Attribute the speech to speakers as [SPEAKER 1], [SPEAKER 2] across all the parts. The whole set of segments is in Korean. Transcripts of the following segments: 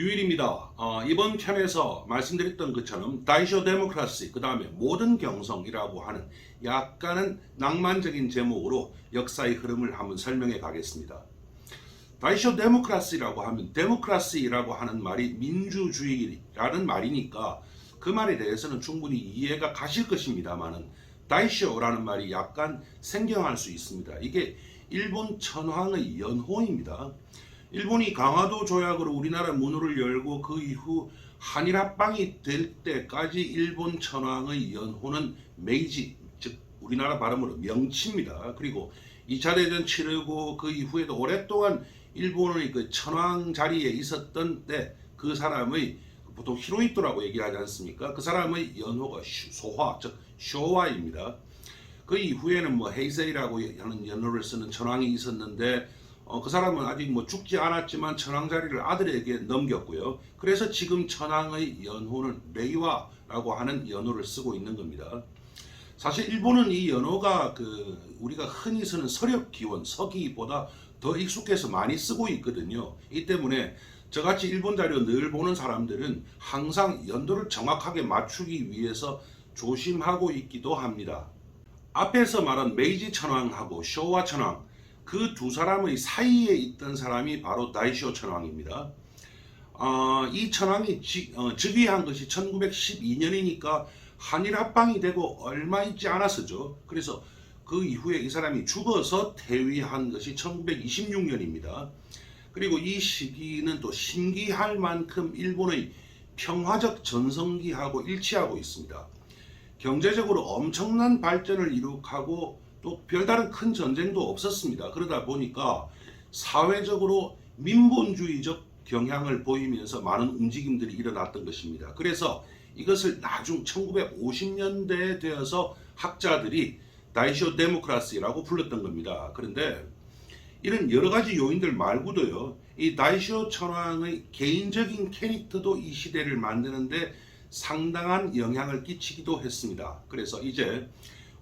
[SPEAKER 1] 유일입니다. 어, 이번 편에서 말씀드렸던 것처럼 다이쇼 데모크라시 그 다음에 모든 경성이라고 하는 약간은 낭만적인 제목으로 역사의 흐름을 한번 설명해 가겠습니다. 다이쇼 데모크라시라고 하면 데모크라시라고 하는 말이 민주주의라는 말이니까 그 말에 대해서는 충분히 이해가 가실 것입니다만은 다이쇼라는 말이 약간 생경할 수 있습니다. 이게 일본 천황의 연호입니다. 일본이 강화도 조약으로 우리나라 문호를 열고 그 이후 한일 합방이 될 때까지 일본 천황의 연호는 메이지 즉 우리나라 발음으로 명치입니다. 그리고 2차 대전 치르고 그 이후에도 오랫동안 일본의 그 천황 자리에 있었던 때 그 사람의 보통 히로이토라고 얘기하지 않습니까? 그 사람의 연호가 슈- 소화 즉 쇼와입니다. 그 이후에는 뭐 헤이세이라고 하는 연호를 쓰는 천황이 있었는데 어, 그 사람은 아직 뭐 죽지 않았지만 천황 자리를 아들에게 넘겼고요. 그래서 지금 천황의 연호는 레이와라고 하는 연호를 쓰고 있는 겁니다. 사실 일본은 이 연호가 그 우리가 흔히 쓰는 서력 기원 서기보다 더 익숙해서 많이 쓰고 있거든요. 이 때문에 저같이 일본 자료 늘 보는 사람들은 항상 연도를 정확하게 맞추기 위해서 조심하고 있기도 합니다. 앞에서 말한 메이지 천황하고 쇼와 천황 그 두 사람의 사이에 있던 사람이 바로 다이쇼 천황입니다. 어, 이 천황이 지- 어, 즉위한 것이 1912년이니까 한일 합방이 되고 얼마 있지 않았었죠. 그래서 그 이후에 이 사람이 죽어서 퇴위한 것이 1926년입니다. 그리고 이 시기는 또 신기할 만큼 일본의 평화적 전성기하고 일치하고 있습니다. 경제적으로 엄청난 발전을 이룩하고 또 별다른 큰 전쟁도 없었습니다. 그러다 보니까 사회적으로 민본주의적 경향을 보이면서 많은 움직임들이 일어났던 것입니다. 그래서 이것을 나중 1950년대에 되어서 학자들이 다이쇼 데모크라시라고 불렀던 겁니다. 그런데 이런 여러 가지 요인들 말고도요, 이 다이쇼 천황의 개인적인 캐릭터도 이 시대를 만드는데 상당한 영향을 끼치기도 했습니다. 그래서 이제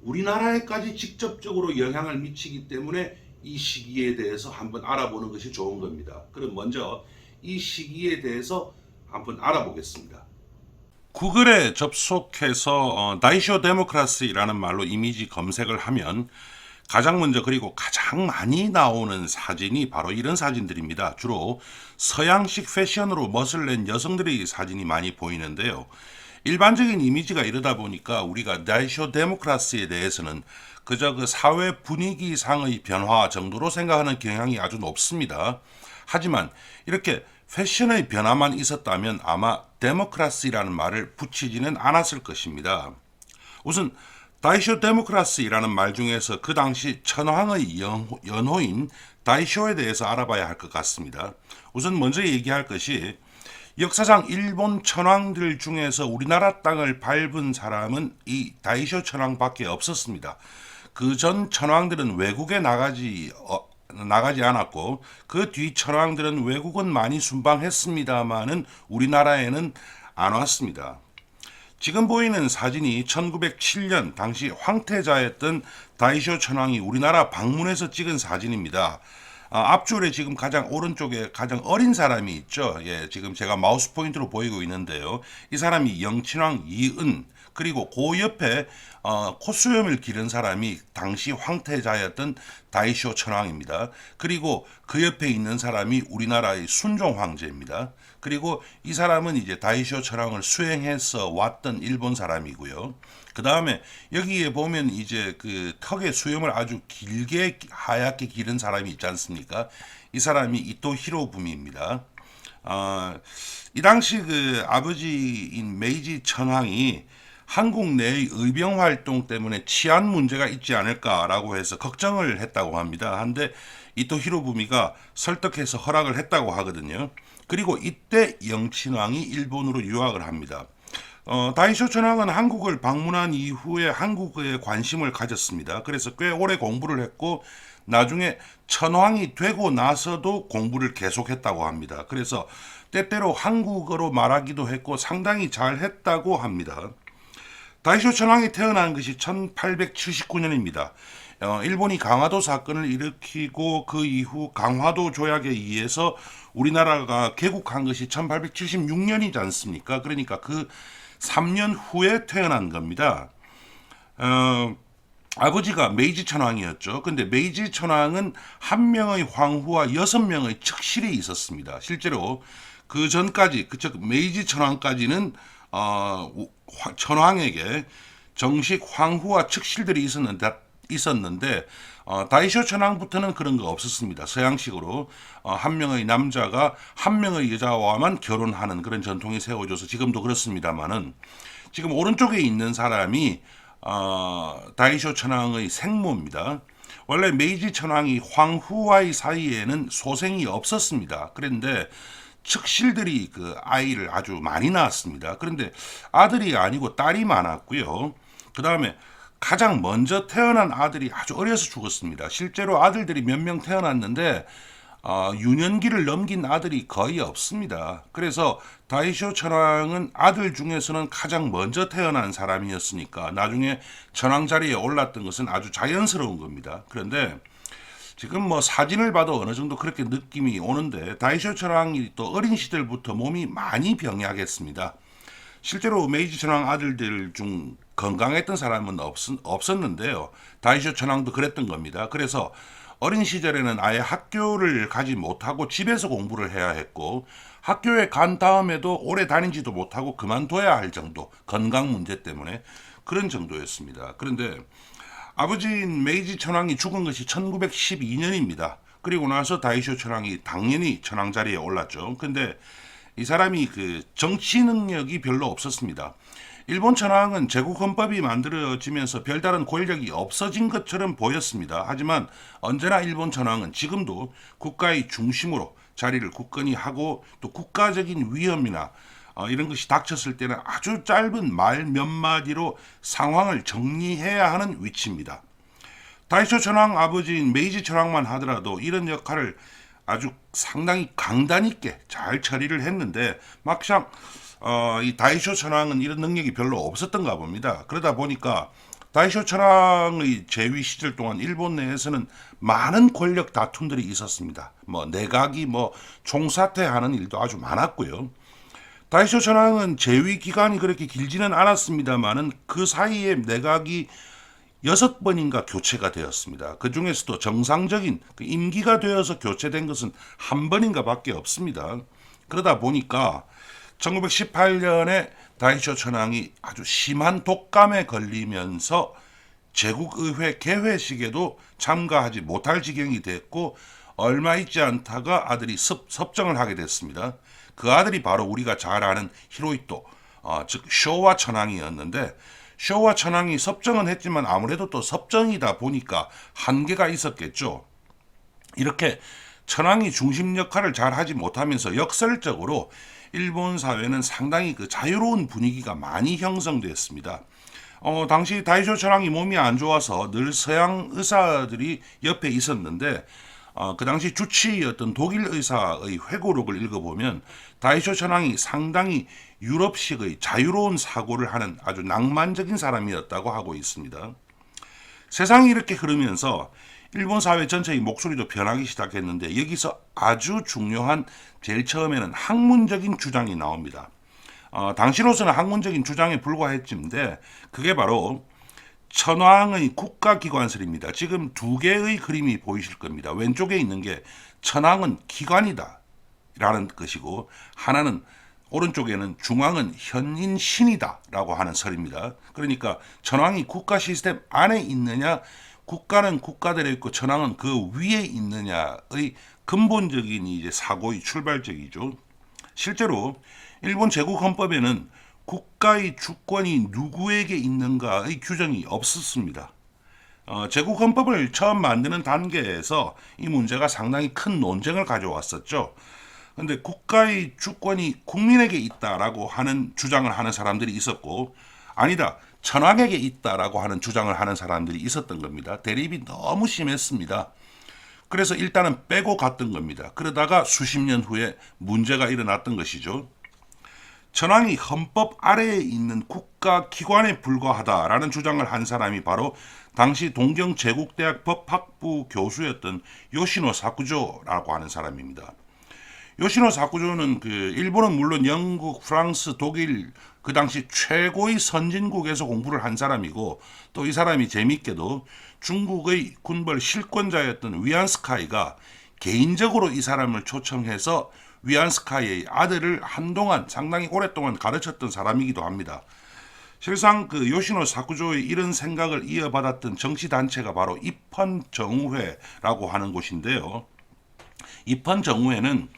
[SPEAKER 1] 우리나라에까지 직접적으로 영향을 미치기 때문에 이 시기에 대해서 한번 알아보는 것이 좋은 겁니다. 그럼 먼저 이 시기에 대해서 한번 알아보겠습니다. 구글에 접속해서 어, 다이쇼 데모크라시라는 말로 이미지 검색을 하면 가장 먼저 그리고 가장 많이 나오는 사진이 바로 이런 사진들입니다. 주로 서양식 패션으로 멋을 낸 여성들의 사진이 많이 보이는데요. 일반적인 이미지가 이러다 보니까 우리가 다이쇼 데모크라시에 대해서는 그저 그 사회 분위기상의 변화 정도로 생각하는 경향이 아주 높습니다. 하지만 이렇게 패션의 변화만 있었다면 아마 데모크라시라는 말을 붙이지는 않았을 것입니다. 우선 다이쇼 데모크라시라는 말 중에서 그 당시 천황의 연호, 연호 인 다이쇼에 대해서 알아봐야 할 것 같습니다. 우선 먼저 얘기할 것이 역사상 일본 천황들 중에서 우리나라 땅을 밟은 사람은 이 다이쇼 천황밖에 없었습니다. 그 전 천황들은 외국에 나가지 어, 나가지 않았고 그 뒤 천황들은 외국은 많이 순방했습니다마는 우리나라에는 안 왔습니다. 지금 보이는 사진이 1907년 당시 황태자였던 다이쇼 천황이 우리나라 방문해서 찍은 사진입니다. 아, 앞줄에 지금 가장 오른쪽에 가장 어린 사람이 있죠. 예, 지금 제가 마우스 포인트로 보이고 있는데요. 이 사람이 영친왕 이은 그리고 그 옆에 어, 콧수염을 기른 사람이 당시 황태자였던 다이쇼 천황입니다. 그리고 그 옆에 있는 사람이 우리나라의 순종 황제입니다. 그리고 이 사람은 이제 다이쇼 천황을 수행해서 왔던 일본 사람이고요. 그 다음에 여기에 보면 이제 그 턱에 수염을 아주 길게 하얗게 기른 사람이 있지 않습니까? 이 사람이 이토 히로부미입니다. 어, 이 당시 그 아버지인 메이지 천황이 한국 내의 의병 활동 때문에 치안 문제가 있지 않을까라고 해서 걱정을 했다고 합니다. 한데 이토 히로부미가 설득해서 허락을 했다고 하거든요. 그리고 이때 영친왕이 일본으로 유학을 합니다. 어, 다이쇼 천황은 한국을 방문한 이후에 한국에 관심을 가졌습니다. 그래서 꽤 오래 공부를 했고 나중에 천황이 되고 나서도 공부를 계속했다고 합니다. 그래서 때때로 한국어로 말하기도 했고 상당히 잘했다고 합니다. 다이쇼 천황이 태어난 것이 1879년입니다. 어, 일본이 강화도 사건을 일으키고 그 이후 강화도 조약에 의해서 우리나라가 개국한 것이 1876년이지 않습니까? 그러니까 그 3년 후에 태어난 겁니다. 어, 아버지가 메이지 천황이었죠. 근데 메이지 천황은 한 명의 황후와 여섯 명의 측실이 있었습니다. 실제로 그 전까지 그쪽 메이지 천황까지는 어, 화- 천황에게 정식 황후와 측실들이 있었는데 있었는데 어, 다이쇼 천황부터는 그런 거 없었습니다. 서양식으로 어, 한 명의 남자가 한 명의 여자와만 결혼하는 그런 전통이 세워져서 지금도 그렇습니다만은 지금 오른쪽에 있는 사람이 어, 다이쇼 천황의 생모입니다. 원래 메이지 천황이 황후와의 사이에는 소생이 없었습니다. 그런데 측실들이 그 아이를 아주 많이 낳았습니다. 그런데 아들이 아니고 딸이 많았고요. 그 다음에 가장 먼저 태어난 아들이 아주 어려서 죽었습니다. 실제로 아들들이 몇 명 태어났는데 어, 유년기를 넘긴 아들이 거의 없습니다. 그래서 다이쇼 천황은 아들 중에서는 가장 먼저 태어난 사람이었으니까 나중에 천황 자리에 올랐던 것은 아주 자연스러운 겁니다. 그런데 지금 뭐 사진을 봐도 어느 정도 그렇게 느낌이 오는데 다이쇼 천황이 또 어린 시절부터 몸이 많이 병약했습니다. 실제로 메이지 천황 아들들 중 건강했던 사람은 없, 없었는데요. 다이쇼 천황도 그랬던 겁니다. 그래서 어린 시절에는 아예 학교를 가지 못하고 집에서 공부를 해야 했고 학교에 간 다음에도 오래 다니지도 못하고 그만둬야 할 정도 건강 문제 때문에 그런 정도였습니다. 그런데 아버지인 메이지 천황이 죽은 것이 1912년입니다. 그리고 나서 다이쇼 천황이 당연히 천황 자리에 올랐죠. 근데 이 사람이 그 정치 능력이 별로 없었습니다. 일본 천황은 제국 헌법이 만들어지면서 별다른 권력이 없어진 것처럼 보였습니다. 하지만 언제나 일본 천황은 지금도 국가의 중심으로 자리를 굳건히 하고 또 국가적인 위험이나 어, 이런 것이 닥쳤을 때는 아주 짧은 말 몇 마디로 상황을 정리해야 하는 위치입니다. 다이쇼 천황 아버지인 메이지 천황만 하더라도 이런 역할을 아주 상당히 강단 있게 잘 처리를 했는데 막상 어, 이 다이쇼 천황은 이런 능력이 별로 없었던가 봅니다. 그러다 보니까 다이쇼 천황의 재위 시절 동안 일본 내에서는 많은 권력 다툼들이 있었습니다. 뭐 내각이 뭐 총사퇴하는 일도 아주 많았고요. 다이쇼 천황은 재위 기간이 그렇게 길지는 않았습니다만은 그 사이에 내각이 여섯 번인가 교체가 되었습니다. 그 중에서도 정상적인 그 임기가 되어서 교체된 것은 한 번인가 밖에 없습니다. 그러다 보니까 1918년에 다이쇼 천황이 아주 심한 독감에 걸리면서 제국의회 개회식에도 참가하지 못할 지경이 됐고 얼마 있지 않다가 아들이 섭, 섭정을 하게 됐습니다. 그 아들이 바로 우리가 잘 아는 히로이토, 어, 즉 쇼와 천황이었는데 쇼와 천황이 섭정은 했지만 아무래도 또 섭정이다 보니까 한계가 있었겠죠. 이렇게 천황이 중심 역할을 잘 하지 못하면서 역설적으로 일본 사회는 상당히 그 자유로운 분위기가 많이 형성됐습니다. 어, 당시 다이쇼 천황이 몸이 안 좋아서 늘 서양 의사들이 옆에 있었는데 어, 그 당시 주치의였던 독일 의사의 회고록을 읽어보면 다이쇼 천황이 상당히 유럽식의 자유로운 사고를 하는 아주 낭만적인 사람이었다고 하고 있습니다. 세상이 이렇게 흐르면서 일본 사회 전체의 목소리도 변하기 시작했는데 여기서 아주 중요한 제일 처음에는 학문적인 주장이 나옵니다. 어, 당시로서는 학문적인 주장에 불과했지인데 그게 바로 천황의 국가기관설입니다. 지금 두 개의 그림이 보이실 겁니다. 왼쪽에 있는 게 천황은 기관이다 라는 것이고 하나는 오른쪽에는 중앙은 현인 신이다 라고 하는 설입니다. 그러니까 천황이 국가 시스템 안에 있느냐, 국가는 국가대로 있고 천황은 그 위에 있느냐의 근본적인 이제 사고의 출발적이죠. 실제로 일본 제국 헌법에는 국가의 주권이 누구에게 있는가의 규정이 없었습니다. 어, 제국 헌법을 처음 만드는 단계에서 이 문제가 상당히 큰 논쟁을 가져왔었죠. 근데 국가의 주권이 국민에게 있다라고 하는 주장을 하는 사람들이 있었고 아니다 천황에게 있다라고 하는 주장을 하는 사람들이 있었던 겁니다. 대립이 너무 심했습니다. 그래서 일단은 빼고 갔던 겁니다. 그러다가 수십 년 후에 문제가 일어났던 것이죠. 천황이 헌법 아래에 있는 국가 기관에 불과하다라는 주장을 한 사람이 바로 당시 동경 제국대학 법학부 교수였던 요시노 사쿠조라고 하는 사람입니다. 요시노 사쿠조는 그 일본은 물론 영국, 프랑스, 독일 그 당시 최고의 선진국에서 공부를 한 사람이고 또 이 사람이 재밌게도 중국의 군벌 실권자였던 위안스카이가 개인적으로 이 사람을 초청해서 위안스카이의 아들을 한동안 상당히 오랫동안 가르쳤던 사람이기도 합니다. 실상 그 요시노 사쿠조의 이런 생각을 이어받았던 정치 단체가 바로 입헌 정우회라고 하는 곳인데요. 입헌 정우회는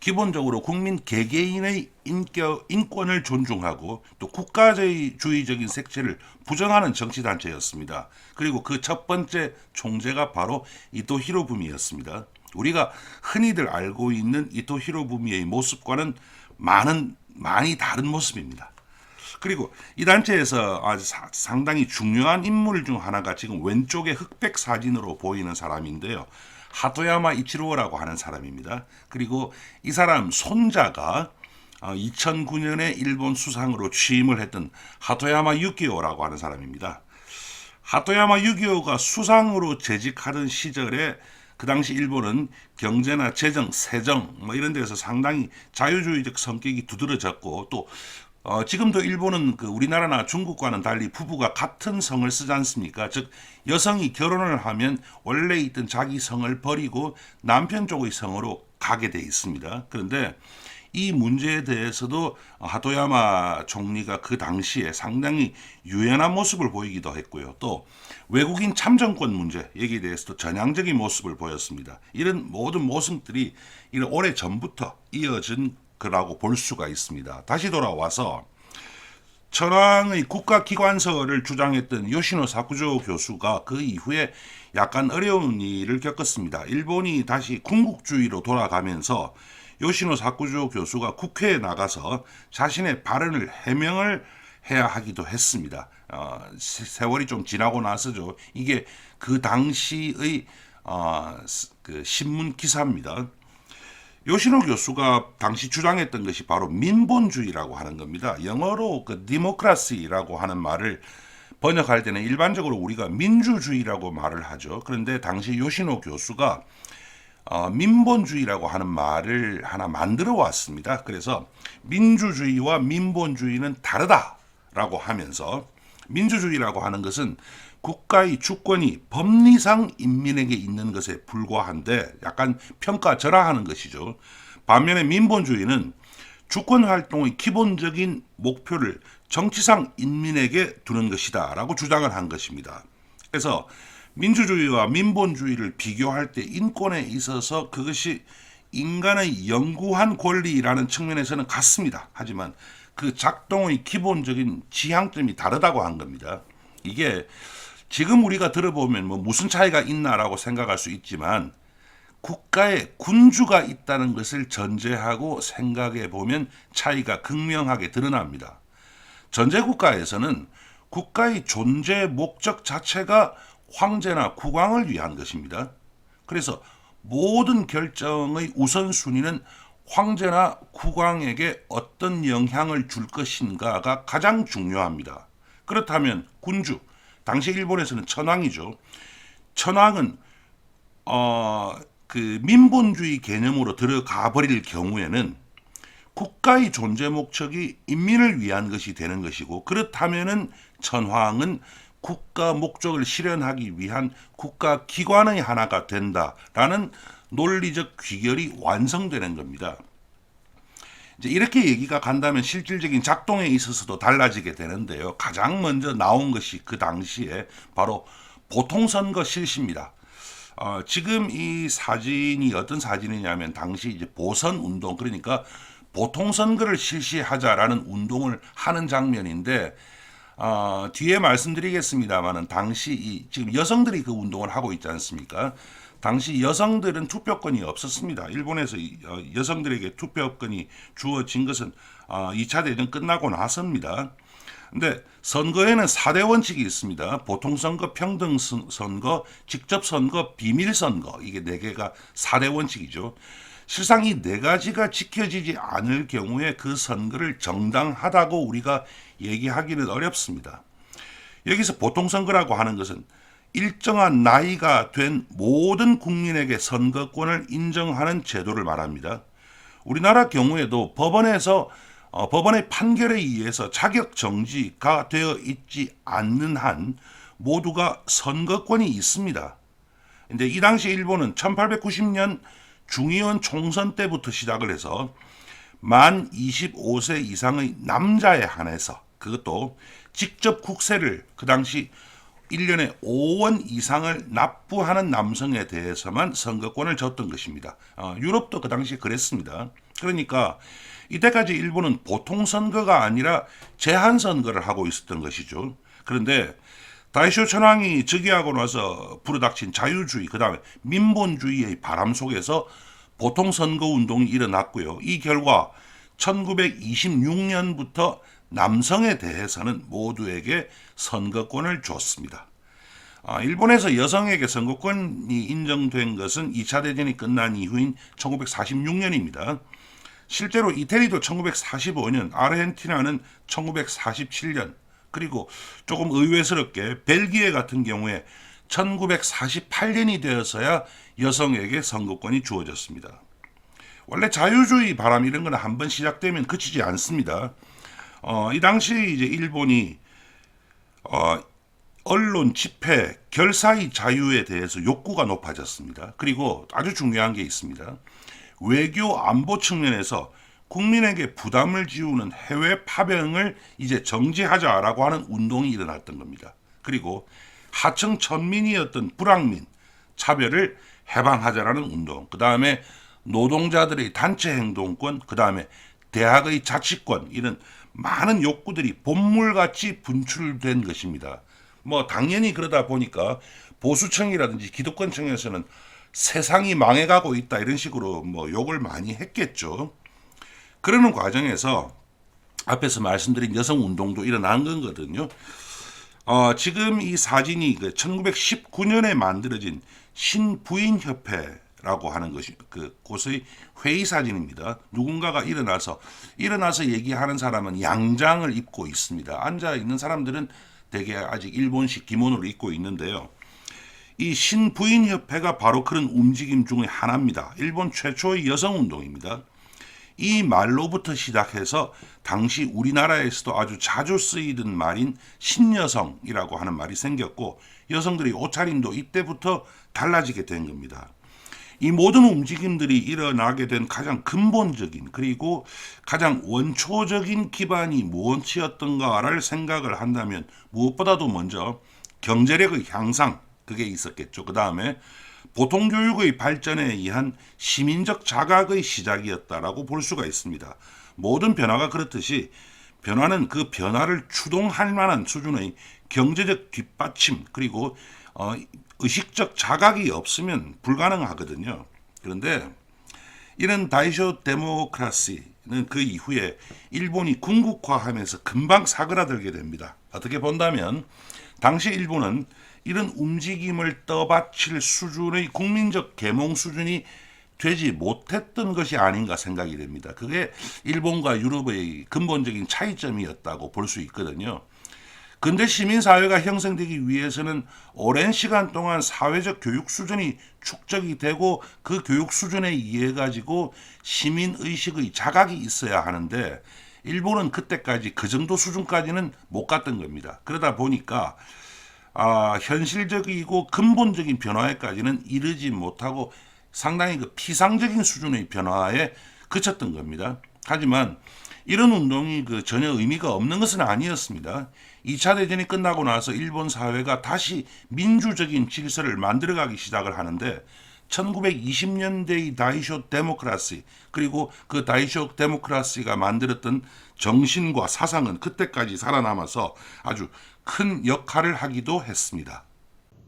[SPEAKER 1] 기본적으로 국민 개개인의 인격, 인권을 존중하고 또 국가주의적인 색채를 부정하는 정치단체였습니다. 그리고 그 첫 번째 총재가 바로 이토 히로부미였습니다. 우리가 흔히들 알고 있는 이토 히로부미의 모습과는 많은 많이 다른 모습입니다. 그리고 이 단체에서 아주 사- 상당히 중요한 인물 중 하나가 지금 왼쪽에 흑백 사진으로 보이는 사람인데요. 하토야마 이치로라고 하는 사람입니다. 그리고 이 사람 손자가 2009년에 일본 수상으로 취임을 했던 하토야마 유기오라고 하는 사람입니다. 하토야마 유기오가 수상으로 재직하던 시절에 그 당시 일본은 경제나 재정, 세정 뭐 이런 데서 상당히 자유주의적 성격이 두드러졌고 또 어, 지금도 일본은 그 우리나라나 중국과는 달리 부부가 같은 성을 쓰지 않습니까? 즉 여성이 결혼을 하면 원래 있던 자기 성을 버리고 남편 쪽의 성으로 가게 돼 있습니다. 그런데 이 문제에 대해서도 하토야마 총리가 그 당시에 상당히 유연한 모습을 보이기도 했고요. 또 외국인 참정권 문제 여기에 대해서도 전향적인 모습을 보였습니다. 이런 모든 모습들이 이런 오래 전부터 이어진 거라고 볼 수가 있습니다. 다시 돌아와서 천황의 국가기관서를 주장했던 요시노 사쿠조 교수가 그 이후에 약간 어려운 일을 겪었습니다. 일본이 다시 군국주의로 돌아가면서 요시노 사쿠조 교수가 국회에 나가서 자신의 발언을 해명을 해야 하기도 했습니다. 어, 세- 세월이 좀 지나고 나서죠. 이게 그 당시의 어, 스- 그 신문 기사입니다. 요시노 교수가 당시 주장했던 것이 바로 민본주의라고 하는 겁니다. 영어로 그 디모크라시라고 하는 말을 번역할 때는 일반적으로 우리가 민주주의라고 말을 하죠. 그런데 당시 요시노 교수가 어, 민본주의라고 하는 말을 하나 만들어 왔습니다. 그래서 민주주의와 민본주의는 다르다라고 하면서 민주주의라고 하는 것은 국가의 주권이 법리상 인민에게 있는 것에 불과한데 약간 평가절하하는 것이죠. 반면에 민본주의는 주권 활동의 기본적인 목표를 정치상 인민에게 두는 것이다 라고 주장을 한 것입니다. 그래서 민주주의와 민본주의를 비교할 때 인권에 있어서 그것이 인간의 영구한 권리라는 측면에서는 같습니다. 하지만 그 작동의 기본적인 지향점이 다르다고 한 겁니다. 이게 지금 우리가 들어보면 뭐 무슨 차이가 있나라고 생각할 수 있지만 국가에 군주가 있다는 것을 전제하고 생각해 보면 차이가 극명하게 드러납니다. 전제 국가에서는 국가의 존재 목적 자체가 황제나 국왕을 위한 것입니다. 그래서 모든 결정의 우선순위는 황제나 국왕에게 어떤 영향을 줄 것인가가 가장 중요합니다. 그렇다면 군주, 당시 일본에서는 천황이죠. 천황은 어, 그 민본주의 개념으로 들어가 버릴 경우에는 국가의 존재 목적이 인민을 위한 것이 되는 것이고 그렇다면은 천황은 국가 목적을 실현하기 위한 국가 기관의 하나가 된다라는 논리적 귀결이 완성되는 겁니다. 이제 이렇게 얘기가 간다면 실질적인 작동에 있어서도 달라지게 되는데요. 가장 먼저 나온 것이 그 당시에 바로 보통 선거 실시입니다. 어, 지금 이 사진이 어떤 사진이냐면 당시 이제 보선 운동 그러니까 보통 선거를 실시하자라는 운동을 하는 장면인데 어, 뒤에 말씀드리겠습니다만은 당시 이 지금 여성들이 그 운동을 하고 있지 않습니까? 당시 여성들은 투표권이 없었습니다. 일본에서 이, 어, 여성들에게 투표권이 주어진 것은 어, 2차 대전 끝나고 나서입니다. 근데 선거에는 4대 원칙이 있습니다. 보통 선거, 평등 선거, 직접 선거, 비밀 선거. 이게 네 개가 4대 원칙이죠.
[SPEAKER 2] 실상 이 네 가지가 지켜지지 않을 경우에 그 선거를 정당하다고 우리가 얘기하기는 어렵습니다. 여기서 보통 선거라고 하는 것은 일정한 나이가 된 모든 국민에게 선거권을 인정하는 제도를 말합니다. 우리나라 경우에도 법원에서 어, 법원의 판결에 의해서 자격 정지가 되어 있지 않는 한 모두가 선거권이 있습니다. 근데 이 당시 일본은 1890년 중의원 총선 때부터 시작을 해서 만 25세 이상의 남자에 한해서 그것도 직접 국세를 그 당시 1년에 5원 이상을 납부하는 남성에 대해서만 선거권을 줬던 것입니다. 어, 유럽도 그 당시 그랬습니다. 그러니까 이때까지 일본은 보통 선거가 아니라 제한 선거를 하고 있었던 것이죠. 그런데 다이쇼 천황이 즉위하고 나서 불어닥친 자유주의, 그 다음에 민본주의의 바람 속에서 보통 선거 운동이 일어났고요. 이 결과 1926년부터 남성에 대해서는 모두에게 선거권을 줬습니다. 아, 일본에서 여성에게 선거권이 인정된 것은 2차 대전이 끝난 이후인 1946년입니다. 실제로 이태리도 1945년, 아르헨티나는 1947년, 그리고 조금 의외스럽게 벨기에 같은 경우에 1948년이 되어서야 여성에게 선거권이 주어졌습니다. 원래 자유주의 바람 이런 거는 한 번 시작되면 그치지 않습니다. 어, 이 당시 이제 일본이 어, 언론 집회, 결사의 자유에 대해서 욕구가 높아졌습니다. 그리고 아주 중요한 게 있습니다. 외교 안보 측면에서 국민에게 부담을 지우는 해외 파병을 이제 정지하자라고 하는 운동이 일어났던 겁니다. 그리고 하청 천민이었던 불황민 차별을 해방하자라는 운동. 그 다음에 노동자들의 단체 행동권, 그 다음에 대학의 자치권 이런 많은 욕구들이 본물같이 분출된 것입니다. 뭐 당연히 그러다 보니까 보수층이라든지 기득권층에서는 세상이 망해가고 있다 이런 식으로 뭐 욕을 많이 했겠죠. 그러는 과정에서 앞에서 말씀드린 여성 운동도 일어난 거거든요. 어, 지금 이 사진이 그 1919년에 만들어진 신부인 협회라고 하는 것이 그 곳의 회의 사진입니다. 누군가가 일어나서 일어나서 얘기하는 사람은 양장을 입고 있습니다. 앉아 있는 사람들은 대개 아직 일본식 기본으로 입고 있는데요. 이 신부인 협회가 바로 그런 움직임 중의 하나입니다. 일본 최초의 여성 운동입니다. 이 말로부터 시작해서 당시 우리나라에서도 아주 자주 쓰이던 말인 신여성이라고 하는 말이 생겼고 여성들이 옷차림도 이때부터 달라지게 된 겁니다. 이 모든 움직임들이 일어나게 된 가장 근본적인 그리고 가장 원초적인 기반이 무엇이었던가를 생각을 한다면 무엇보다도 먼저 경제력의 향상 그게 있었겠죠. 그 다음에 보통 교육의 발전에 의한 시민적 자각의 시작이었다라고 볼 수가 있습니다. 모든 변화가 그렇듯이 변화는 그 변화를 추동할 만한 수준의 경제적 뒷받침 그리고 어, 의식적 자각이 없으면 불가능하거든요. 그런데 이런 다이쇼 데모크라시는 그 이후에 일본이 군국화하면서 금방 사그라들게 됩니다. 어떻게 본다면 당시 일본은 이런 움직임을 떠받칠 수준의 국민적 계몽 수준이 되지 못했던 것이 아닌가 생각이 됩니다. 그게 일본과 유럽의 근본적인 차이점이었다고 볼 수 있거든요. 근대 시민사회가 형성되기 위해서는 오랜 시간 동안 사회적 교육 수준이 축적이 되고 그 교육 수준에 의해 가지고 시민의식의 자각이 있어야 하는데 일본은 그때까지 그 정도 수준까지는 못 갔던 겁니다. 그러다 보니까 아, 현실적이고 근본적인 변화에까지는 이르지 못하고 상당히 그 피상적인 수준의 변화에 그쳤던 겁니다. 하지만 이런 운동이 그 전혀 의미가 없는 것은 아니었습니다. 2차 대전이 끝나고 나서 일본 사회가 다시 민주적인 질서를 만들어가기 시작을 하는데 1920년대의 다이쇼 데모크라시 그리고 그 다이쇼 데모크라시가 만들었던 정신과 사상은 그때까지 살아남아서 아주 큰 역할을 하기도 했습니다.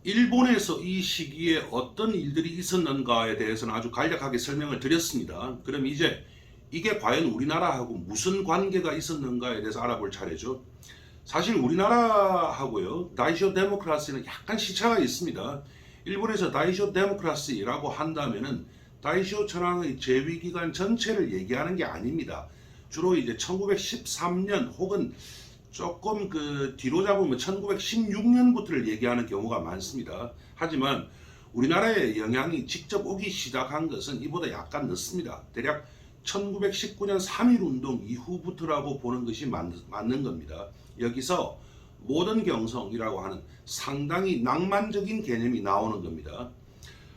[SPEAKER 1] 일본에서 이 시기에 어떤 일들이 있었는가에 대해서는 아주 간략하게 설명을 드렸습니다. 그럼 이제 이게 과연 우리나라하고 무슨 관계가 있었는가에 대해서 알아볼 차례죠. 사실 우리나라하고요 다이쇼 데모크라시는 약간 시차가 있습니다. 일본에서 다이쇼 데모크라시라고 한다면은 다이쇼 천황의 재위 기간 전체를 얘기하는 게 아닙니다. 주로 이제 1913년 혹은 조금 그 뒤로 잡으면 1916년부터를 얘기하는 경우가 많습니다. 하지만 우리나라에 영향이 직접 오기 시작한 것은 이보다 약간 늦습니다. 대략 1919년 3.1 운동 이후부터라고 보는 것이 맞, 맞는 겁니다. 여기서 모던 경성이라고 하는 상당히 낭만적인 개념이 나오는 겁니다.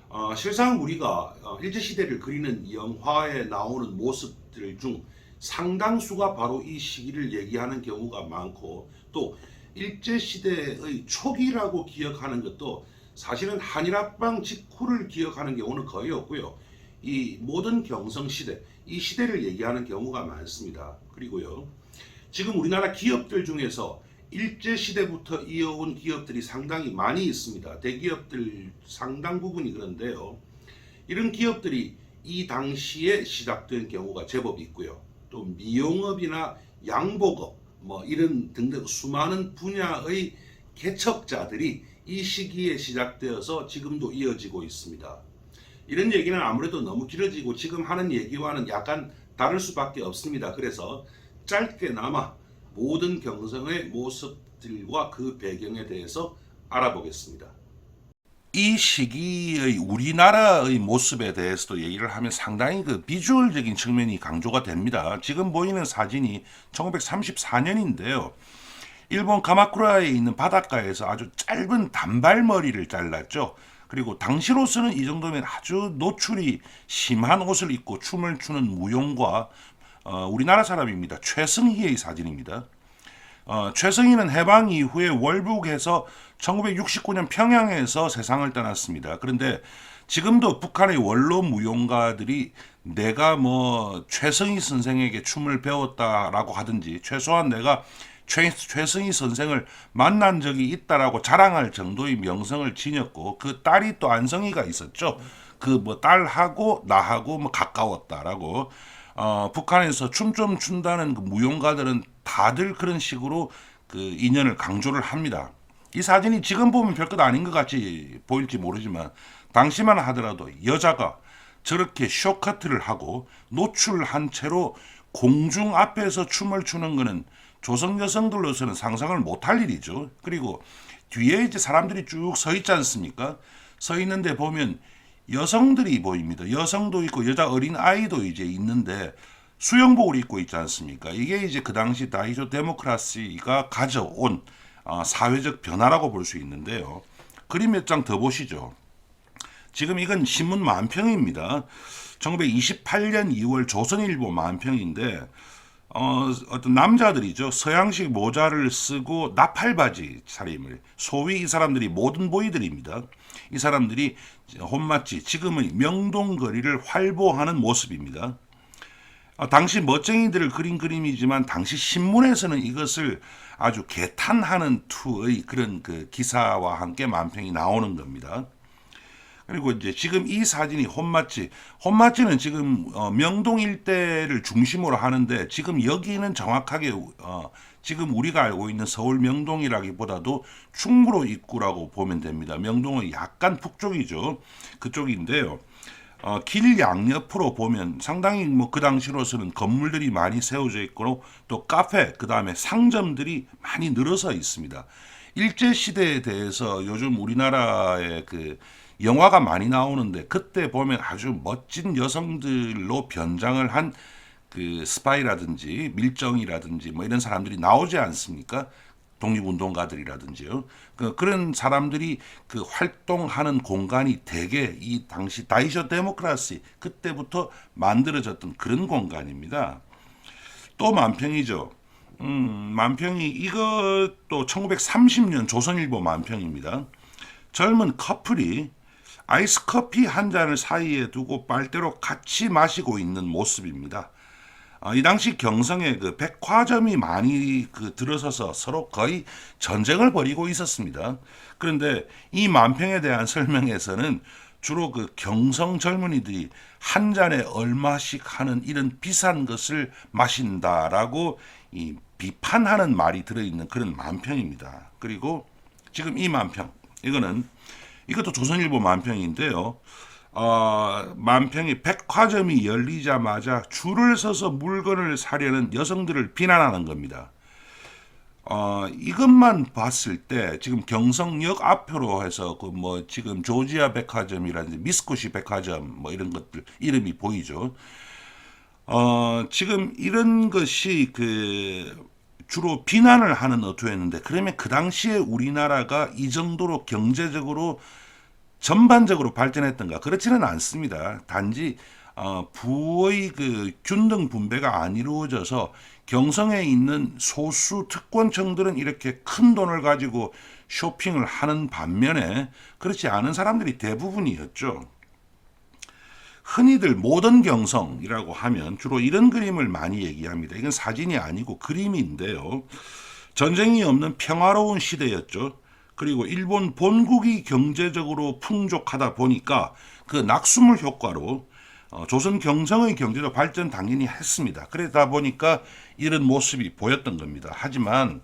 [SPEAKER 1] 어, 실상 우리가 어, 일제시대를 그리는 영화에 나오는 모습들 중 상당수가 바로 이 시기를 얘기하는 경우가 많고 또 일제시대의 초기라고 기억하는 것도 사실은 한일합방 직후를 기억하는 경우는 거의 없고요. 이 모든 경성시대, 이 시대를 얘기하는 경우가 많습니다. 그리고요. 지금 우리나라 기업들 중에서 일제시대부터 이어온 기업들이 상당히 많이 있습니다. 대기업들 상당 부분이 그런데요. 이런 기업들이 이 당시에 시작된 경우가 제법 있고요. 또 미용업이나 양복업 뭐 이런 등등 수많은 분야의 개척자들이 이 시기에 시작되어서 지금도 이어지고 있습니다. 이런 얘기는 아무래도 너무 길어지고 지금 하는 얘기와는 약간 다를 수밖에 없습니다. 그래서 짧게나마 모든 경성의 모습들과 그 배경에 대해서 알아보겠습니다.
[SPEAKER 2] 이 시기의 우리나라의 모습에 대해서도 얘기를 하면 상당히 그 비주얼적인 측면이 강조가 됩니다. 지금 보이는 사진이 1934년인데요. 일본 가마쿠라에 있는 바닷가에서 아주 짧은 단발머리를 잘랐죠. 그리고 당시로서는 이 정도면 아주 노출이 심한 옷을 입고 춤을 추는 무용과 어, 우리나라 사람입니다. 최승희의 사진입니다. 어, 최승희는 해방 이후에 월북해서 1969년 평양에서 세상을 떠났습니다. 그런데 지금도 북한의 원로 무용가들이 내가 뭐 최승희 선생에게 춤을 배웠다라고 하든지 최소한 내가 최, 최승희 선생을 만난 적이 있다라고 자랑할 정도의 명성을 지녔고 그 딸이 또 안성희가 있었죠. 그 뭐 딸하고 나하고 뭐 가까웠다라고 어, 북한에서 춤 좀 춘다는 그 무용가들은 다들 그런 식으로 그 인연을 강조를 합니다. 이 사진이 지금 보면 별것 아닌 것 같이 보일지 모르지만 당시만 하더라도 여자가 저렇게 쇼커트를 하고 노출한 채로 공중 앞에서 춤을 추는 것은 조선 여성들로서는 상상을 못할 일이죠. 그리고 뒤에 이제 사람들이 쭉 서 있지 않습니까? 서 있는데 보면 여성들이 보입니다. 여성도 있고 여자 어린 아이도 이제 있는데 수영복을 입고 있지 않습니까? 이게 이제 그 당시 다이소 데모크라시가 가져온 어, 사회적 변화라고 볼 수 있는데요. 그림 몇 장 더 보시죠. 지금 이건 신문 만평입니다. 1928년 2월 조선일보 만평인데 어, 어떤 남자들이죠. 서양식 모자를 쓰고 나팔바지 차림을 소위 이 사람들이 모든 보이들입니다. 이 사람들이 혼마치 지금의 명동 거리를 활보하는 모습입니다. 아, 당시 멋쟁이들을 그린 그림이지만 당시 신문에서는 이것을 아주 개탄하는 투의 그런 그 기사와 함께 만평이 나오는 겁니다. 그리고 이제 지금 이 사진이 혼마치, 혼마치는 지금 어, 명동 일대를 중심으로 하는데 지금 여기는 정확하게 어, 지금 우리가 알고 있는 서울 명동이라기보다도 충무로 입구라고 보면 됩니다. 명동은 약간 북쪽이죠. 그쪽인데요. 어, 길 양옆으로 보면 상당히 뭐 그 당시로서는 건물들이 많이 세워져 있고 또 카페 그 다음에 상점들이 많이 늘어서 있습니다. 일제 시대에 대해서 요즘 우리나라의 그 영화가 많이 나오는데 그때 보면 아주 멋진 여성들로 변장을 한 그 스파이라든지 밀정이라든지 뭐 이런 사람들이 나오지 않습니까? 독립운동가들이라든지요. 그, 그런 사람들이 그 활동하는 공간이 대개 이 당시 다이쇼 데모크라시 그때부터 만들어졌던 그런 공간입니다. 또 만평이죠. 음, 만평이 이것도 1930년 조선일보 만평입니다. 젊은 커플이 아이스 커피 한 잔을 사이에 두고 빨대로 같이 마시고 있는 모습입니다. 어, 이 당시 경성에 그 백화점이 많이 그 들어서서 서로 거의 전쟁을 벌이고 있었습니다. 그런데 이 만평에 대한 설명에서는 주로 그 경성 젊은이들이 한 잔에 얼마씩 하는 이런 비싼 것을 마신다라고 이 비판하는 말이 들어있는 그런 만평입니다. 그리고 지금 이 만평 이거는 이것도 조선일보 만평인데요. 어, 만평이 백화점이 열리자마자 줄을 서서 물건을 사려는 여성들을 비난하는 겁니다. 어, 이것만 봤을 때 지금 경성역 앞으로 해서 그 뭐 지금 조지아 백화점이라든지 미스코시 백화점 뭐 이런 것들 이름이 보이죠. 어, 지금 이런 것이 그 주로 비난을 하는 어투였는데 그러면 그 당시에 우리나라가 이 정도로 경제적으로 전반적으로 발전했던가 그렇지는 않습니다. 단지 어, 부의 그 균등 분배가 안 이루어져서 경성에 있는 소수 특권층들은 이렇게 큰 돈을 가지고 쇼핑을 하는 반면에 그렇지 않은 사람들이 대부분이었죠. 흔히들 모던 경성이라고 하면 주로 이런 그림을 많이 얘기합니다. 이건 사진이 아니고 그림인데요. 전쟁이 없는 평화로운 시대였죠. 그리고 일본 본국이 경제적으로 풍족하다 보니까 그 낙수물 효과로 어, 조선 경성의 경제적 발전 당연히 했습니다. 그러다 보니까 이런 모습이 보였던 겁니다. 하지만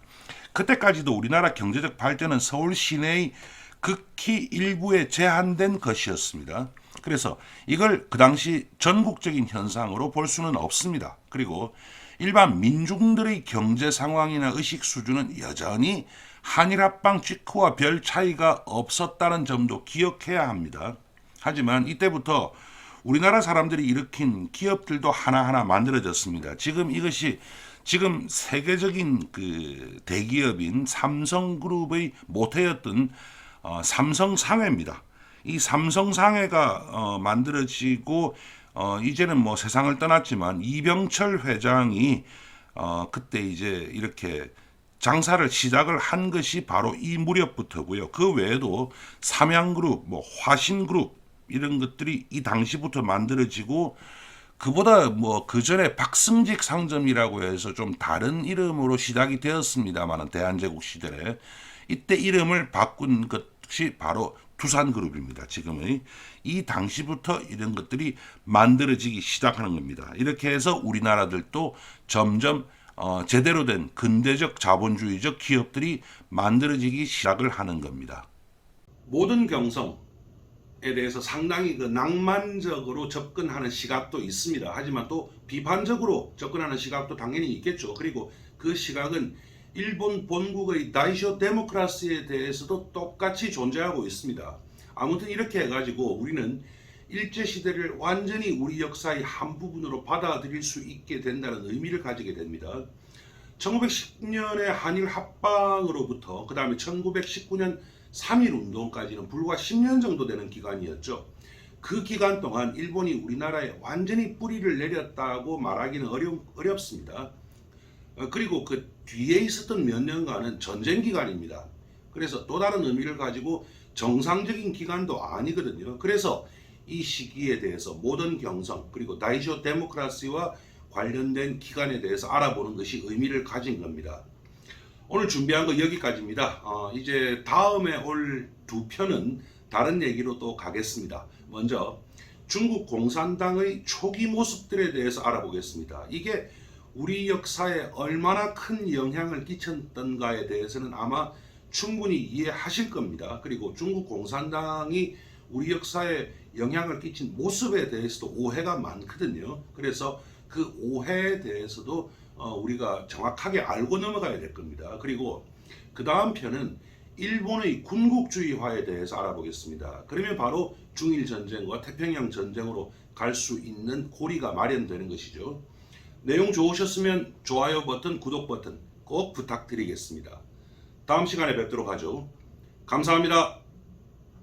[SPEAKER 2] 그때까지도 우리나라 경제적 발전은 서울 시내의 극히 일부에 제한된 것이었습니다. 그래서 이걸 그 당시 전국적인 현상으로 볼 수는 없습니다. 그리고 일반 민중들의 경제 상황이나 의식 수준은 여전히 한일 합방 직후와 별 차이가 없었다는 점도 기억해야 합니다. 하지만 이때부터 우리나라 사람들이 일으킨 기업들도 하나하나 만들어졌습니다. 지금 이것이 지금 세계적인 그 대기업인 삼성그룹의 모태였던 어, 삼성상회입니다. 이 삼성상회가 어, 만들어지고 어, 이제는 뭐 세상을 떠났지만 이병철 회장이 어, 그때 이제 이렇게 장사를 시작을 한 것이 바로 이 무렵부터고요. 그 외에도 삼양그룹, 뭐 화신그룹 이런 것들이 이 당시부터 만들어지고 그보다 뭐 그 전에 박승직 상점이라고 해서 좀 다른 이름으로 시작이 되었습니다만은 대한제국 시절에 이때 이름을 바꾼 것이 바로 두산그룹입니다. 지금의 이 당시부터 이런 것들이 만들어지기 시작하는 겁니다. 이렇게 해서 우리나라들도 점점 어, 제대로 된 근대적 자본주의적 기업들이 만들어지기 시작을 하는 겁니다.
[SPEAKER 1] 모든 경성에 대해서 상당히 그 낭만적으로 접근하는 시각도 있습니다. 하지만 또 비판적으로 접근하는 시각도 당연히 있겠죠. 그리고 그 시각은 일본 본국의 다이쇼 데모크라시에 대해서도 똑같이 존재하고 있습니다. 아무튼 이렇게 해가지고 우리는 일제 시대를 완전히 우리 역사의 한 부분으로 받아들일 수 있게 된다는 의미를 가지게 됩니다. 1910년의 한일 합방으로부터 그 다음에 1919년 3.1 운동까지는 불과 10년 정도 되는 기간이었죠. 그 기간 동안 일본이 우리나라에 완전히 뿌리를 내렸다고 말하기는 어려, 어렵습니다. 어, 그리고 그 뒤에 있었던 몇 년간은 전쟁 기간입니다. 그래서 또 다른 의미를 가지고 정상적인 기간도 아니거든요. 그래서 이 시기에 대해서 모던 경성 그리고 다이쇼 데모크라시와 관련된 기간에 대해서 알아보는 것이 의미를 가진 겁니다. 오늘 준비한 거 여기까지입니다. 어, 이제 다음에 올 두 편은 다른 얘기로 또 가겠습니다. 먼저 중국 공산당의 초기 모습들에 대해서 알아보겠습니다. 이게 우리 역사에 얼마나 큰 영향을 끼쳤던가에 대해서는 아마 충분히 이해하실 겁니다. 그리고 중국 공산당이 우리 역사에 영향을 끼친 모습에 대해서도 오해가 많거든요. 그래서 그 오해에 대해서도 어, 우리가 정확하게 알고 넘어가야 될 겁니다. 그리고 그 다음 편은 일본의 군국주의화에 대해서 알아보겠습니다. 그러면 바로 중일 전쟁과 태평양 전쟁으로 갈 수 있는 고리가 마련되는 것이죠. 내용 좋으셨으면 좋아요 버튼, 구독 버튼 꼭 부탁드리겠습니다. 다음 시간에 뵙도록 하죠. 감사합니다.